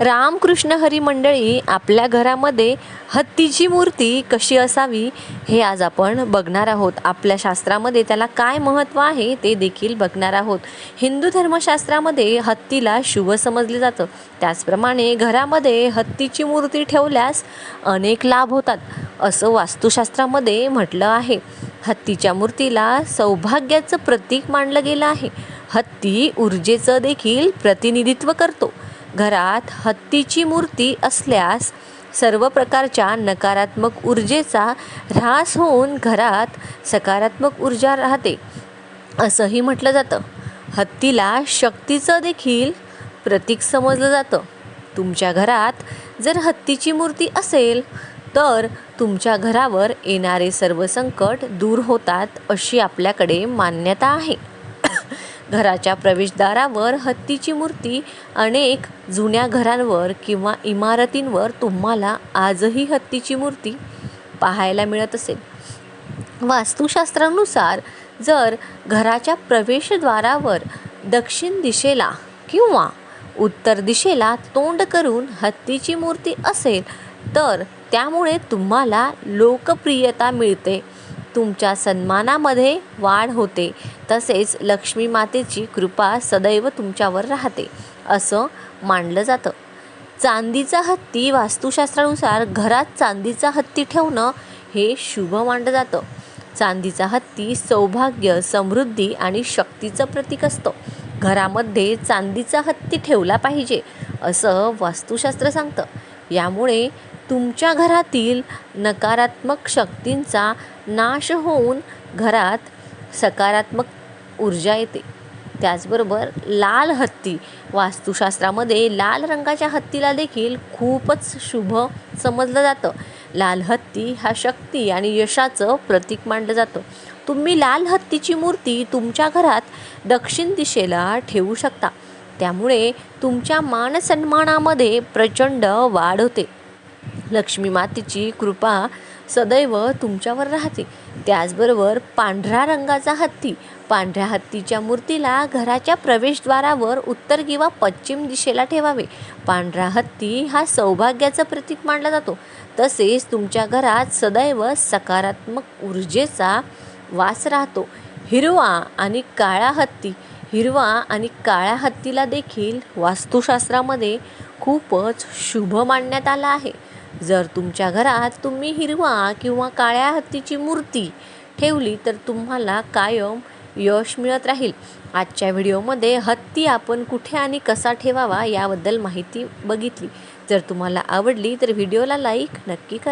रामकृष्ण हरी मंडळी आपल्या घरामध्ये हत्तीची मूर्ती कशी असावी हे आज आपण बघणार आहोत. आपल्या शास्त्रामध्ये त्याला काय महत्त्व आहे ते देखील बघणार आहोत. हिंदू धर्मशास्त्रामध्ये हत्तीला शुभ समजले जातं. त्याचप्रमाणे घरामध्ये हत्तीची मूर्ती ठेवल्यास अनेक लाभ होतात असं वास्तुशास्त्रामध्ये म्हटलं आहे. हत्तीच्या मूर्तीला सौभाग्याचं प्रतीक मानलं गेलं आहे. हत्ती ऊर्जेचं देखील प्रतिनिधित्व करतो. घरात हत्तीची मूर्ती असल्यास सर्व प्रकारच्या नकारात्मक ऊर्जेचा ऱ्हास होऊन घरात सकारात्मक ऊर्जा राहते. असंही म्हटलं जातं. हत्तीला शक्तीचं देखील प्रतीक समजलं जातं. तुमच्या घरात जर हत्तीची मूर्ती असेल तर तुमच्या घरावर येणारे सर्व संकट दूर होतात अशी आपल्याकडे मान्यता आहे. घराच्या प्रवेशद्वारावर हत्तीची मूर्ती अनेक जुन्या घरांवर किंवा इमारतींवर तुम्हाला आजही हत्तीची मूर्ती पाहायला मिळत असेल वास्तुशास्त्रानुसार जर घराच्या प्रवेशद्वारावर दक्षिण दिशेला किंवा उत्तर दिशेला तोंड करून हत्तीची मूर्ती असेल तर त्यामुळे तुम्हाला लोकप्रियता मिळते. तुमच्या सन्मानामध्ये वाढ होते. तसेच लक्ष्मी मातेची कृपा सदैव तुमच्यावर राहते असं मानलं जातं. चांदीचा हत्ती वास्तुशास्त्रानुसार घरात चांदीचा हत्ती ठेवणं हे शुभ मानलं जातं. चांदीचा हत्ती सौभाग्य समृद्धी आणि शक्तीचं प्रतीक असतं. घरामध्ये चांदीचा हत्ती ठेवला पाहिजे असं वास्तुशास्त्र सांगतं. यामुळे तुमच्या घरातील नकारात्मक शक्तींचा नाश होऊन घरात सकारात्मक ऊर्जा येते. त्याचबरोबर लाल हत्ती वास्तुशास्त्रामध्ये लाल रंगाच्या हत्तीला देखील खूपच शुभ समजलं जातं. लाल हत्ती हा शक्ती आणि यशाचं प्रतीक मानलं जातं. तुम्ही लाल हत्तीची मूर्ती तुमच्या घरात दक्षिण दिशेला ठेवू शकता. त्यामुळे तुमच्या मानसन्मानामध्ये प्रचंड वाढ होते. लक्ष्मी मातेची कृपा सदैव तुमच्यावर राहते. त्याचबरोबर पांढऱ्या रंगाचा हत्ती पांढऱ्या हत्तीच्या मूर्तीला घराच्या प्रवेशद्वारावर उत्तर किंवा पश्चिम दिशेला ठेवावे. पांढरा हत्ती हा सौभाग्याचं प्रतीक मानला जातो. तसेच तुमच्या घरात सदैव सकारात्मक ऊर्जेचा वास राहतो. हिरवा आणि काळा हत्ती हिरवा आणि काळ्या हत्तीला देखील वास्तुशास्त्रामध्ये खूपच शुभ मानण्यात आलं आहे. जर तुमच्या घरात तुम्ही हिरवा किंवा काळ्या हत्तीची मूर्ती ठेवली तर तुम्हाला कायम यश मिळत राहील. आजच्या व्हिडिओमध्ये हत्ती आपण कुठे आणि कसा ठेवावा याबद्दल माहिती बघितली. जर तुम्हाला आवडली तर व्हिडिओला लाईक नक्की करा.